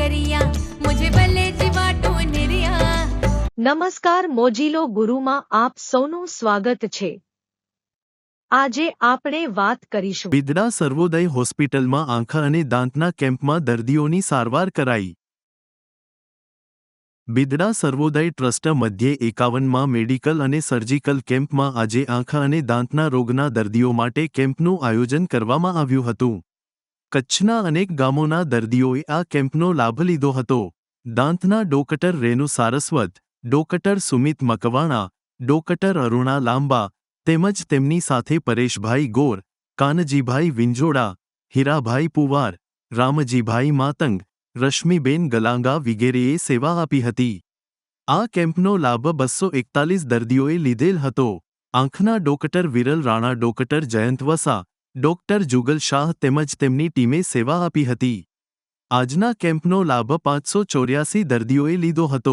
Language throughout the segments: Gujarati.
કરિયા મુજે ભલે જીવા ટોનેરિયા નમસ્કાર મોજીલો ગુરુમાં આપ સૌનું સ્વાગત છે આજે આપણે વાત કરીશું બિદડા સર્વોદય હોસ્પિટલમાં આંખા અને દાંતના કેમ્પમાં દર્દીઓની સારવાર કરાઈ બિદડા સર્વોદય ટ્રસ્ટ મધ્યે એકાવનમાં મેડિકલ અને સર્જિકલ કેમ્પમાં આજે આંખા અને દાંતના રોગના દર્દીઓ માટે કેમ્પનું આયોજન કરવામાં આવ્યું હતું કચ્છના અનેક ગામોના દર્દીઓએ આ કેમ્પનો લાભ લીધો હતો દાંતના doctor Renu Saraswat doctor Sumit Makwana doctor Aruna Lamba તેમજ તેમની સાથે પરેશભાઈ ગોર કાનજીભાઈ વિંજોડા હીરાભાઈ પુવાર રામજીભાઈ માતંગ રશ્મિબેન ગલાંગા વિગેરેએ સેવા આપી હતી આ કેમ્પનો લાભ બસો એકતાલીસ દર્દીઓએ લીધેલ હતો આંખના doctor Viral Rana doctor Jayant Vasa doctor Jugal Shah તેમજ તેમની ટીમે સેવા આપી હતી આજના કેમ્પનો લાભ પાંચસો ચોર્યાસી દર્દીઓએ લીધો હતો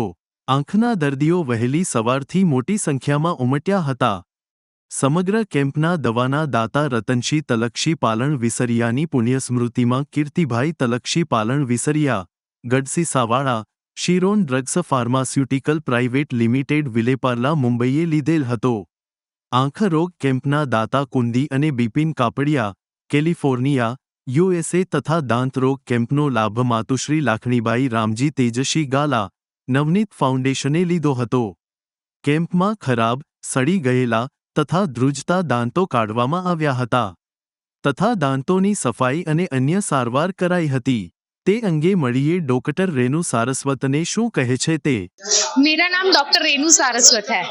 આંખના દર્દીઓ વહેલી સવારથી મોટી સંખ્યામાં ઉમટ્યા હતા સમગ્ર કેમ્પના દવાના દાતા રતનશી તલક્ષી પાલણ વિસરિયાની પુણ્યસ્મૃતિમાં કીર્તિભાઈ તલક્ષી પાલણ વિસરિયા ગડસી સાવાળા Shiron drugs pharmaceutical private limited Vile Parle મુંબઈએ લીધેલ હતો આંખરોગ કેમ્પના દાતા કુંદી અને બિપિન કાપડિયા કેલિફોર્નિયા યુએસએ તથા દાંતરોગ કેમ્પનો લાભ માતુશ્રી લાખણીબાઈ રામજી તેજસ્વી ગાલા નવનીત ફાઉન્ડેશને લીધો હતો કેમ્પમાં ખરાબ સડી ગયેલા તથા ધ્રુજતા દાંતો કાઢવામાં આવ્યા હતા તથા દાંતોની સફાઈ અને અન્ય સારવાર કરાઈ હતી તે અંગે મળીએ ડોક્ટર રેનુ સારસ્વતને શું કહે છે તે મેરા નામ ડોક્ટર રેનુ સારસ્વત હૈ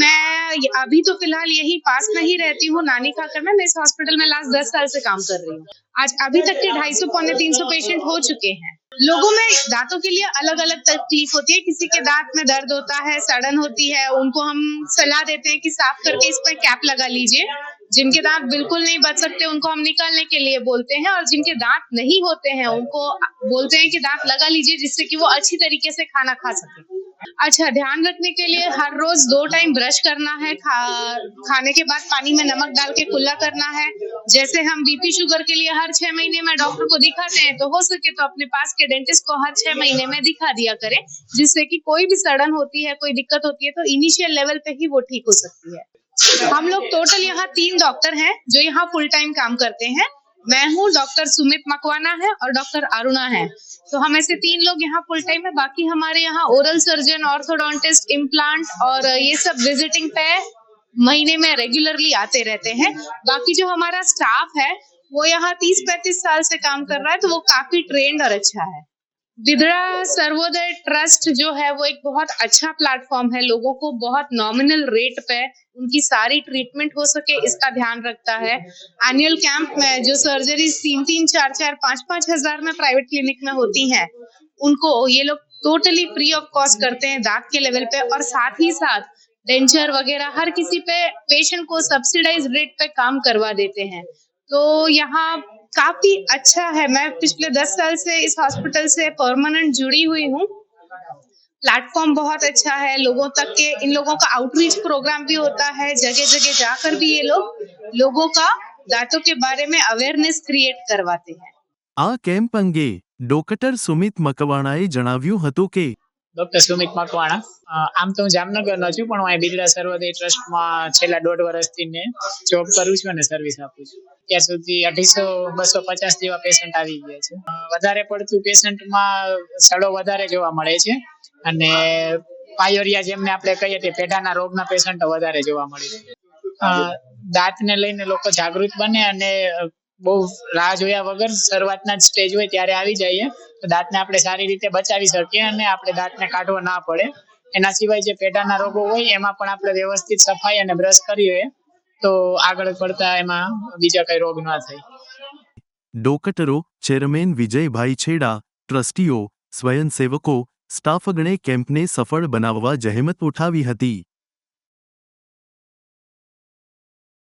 मैं अभी तो फिलहाल यही पास में ही रहती हूँ नानी खाकर में मैं इस हॉस्पिटल में लास्ट दस साल से काम कर रही हूँ आज अभी तक के ढाई सौ पौने तीन सौ पेशेंट हो चुके हैं लोगों में दांतों के लिए अलग अलग तकलीफ होती है किसी के दांत में दर्द होता है सड़न होती है उनको हम सलाह देते हैं कि साफ करके इस पर कैप लगा लीजिए जिनके दांत बिल्कुल नहीं बच सकते उनको हम निकालने के लिए बोलते हैं और जिनके दांत नहीं होते हैं उनको बोलते हैं कि दांत लगा लीजिए जिससे कि वो अच्छी तरीके से खाना खा सके अच्छा ध्यान रखने के लिए हर रोज दो टाइम ब्रश करना है खा, खाने के बाद पानी में नमक डाल के कुल्ला करना है जैसे हम बीपी शुगर के लिए हर छह महीने में डॉक्टर को दिखाते हैं तो हो सके तो अपने पास के डेंटिस्ट को हर छह महीने में दिखा दिया करें जिससे कि कोई भी सड़न होती है कोई दिक्कत होती है तो इनिशियल लेवल पे ही वो ठीक हो सकती है हम लोग टोटल यहाँ तीन डॉक्टर हैं जो यहाँ फुल टाइम काम करते हैं मैं हूँ डॉक्टर सुमित मकवाना है और डॉक्टर अरुणा है तो हम ऐसे तीन लोग यहाँ फुल टाइम है बाकी हमारे यहाँ ओरल सर्जन ऑर्थोडोंटिस्ट इम्प्लांट और ये सब विजिटिंग पे महीने में रेगुलरली आते रहते हैं बाकी जो हमारा स्टाफ है वो यहाँ तीस पैंतीस साल से काम कर रहा है तो वो काफी ट्रेंड और अच्छा है विद्रा सर्वोदय ट्रस्ट जो है वो एक बहुत अच्छा प्लेटफॉर्म है लोगों को बहुत नॉमिनल रेट पे उनकी सारी ट्रीटमेंट हो सके इसका ध्यान रखता है एनुअल कैंप में जो सर्जरी तीन तीन चार चार पाँच पांच हजार में प्राइवेट क्लिनिक में होती हैं उनको ये लोग टोटली फ्री ऑफ कॉस्ट करते हैं दांत के लेवल पे और साथ ही साथ डेंचर वगैरह हर किसी पे पेशेंट को सब्सिडाइज रेट पे काम करवा देते हैं तो यहाँ काफी अच्छा है मैं पिछले दस साल से इस हॉस्पिटल से परमानेंट जुड़ी हुई हूँ प्लेटफॉर्म बहुत अच्छा है लोगों तक के इन लोगों का आउटरीच प्रोग्राम भी होता है जगह जगह जाकर भी ये लोग लोगों का दांतों के बारे में अवेयरनेस क्रिएट કરવાતે હે આ કેમ્પ અંગે ડોક્ટર સુમિત મકવાણાએ જણાવ્યું હતું કે ડોક્ટર સુમિત મકવાણા આમ તો હું જામનગરનો છું પણ હું અહીં બિરલા સર્વોદય ટ્રસ્ટમાં છેલ્લા દોઢ વર્ષથી મેં જોબ કરું છું અને સર્વિસ આપું છું અત્યાર સુધી અઢીસો બસો પચાસ જેવા પેશન્ટ આવી ગયા છે વધારે પડતું પેશન્ટમાં સડો વધારે જોવા મળે છે અને પાયોરિયા જેમને આપણે કહીએ તે પેઢાના રોગના પેશન્ટો વધારે જોવા મળે છે દાંતને લઈને લોકો જાગૃત બને અને બહુ રાહ જોયા વગર શરૂઆતના જ સ્ટેજ હોય ત્યારે આવી જઈએ તો દાંતને આપણે સારી રીતે બચાવી શકીએ અને આપણે દાંતને કાઢવો ના પડે એના સિવાય જે પેઢાના રોગો હોય એમાં પણ આપણે વ્યવસ્થિત સફાઈ અને બ્રશ કરીએ તો આગળ પડતા એમાં બીજા કઈ રોગ ન થાય ડોકટરો ચેરમેન વિજયભાઈ છેડા ટ્રસ્ટીઓ સ્વયંસેવકો સ્ટાફગણે કેમ્પને સફળ બનાવવા જહેમત ઉઠાવી હતી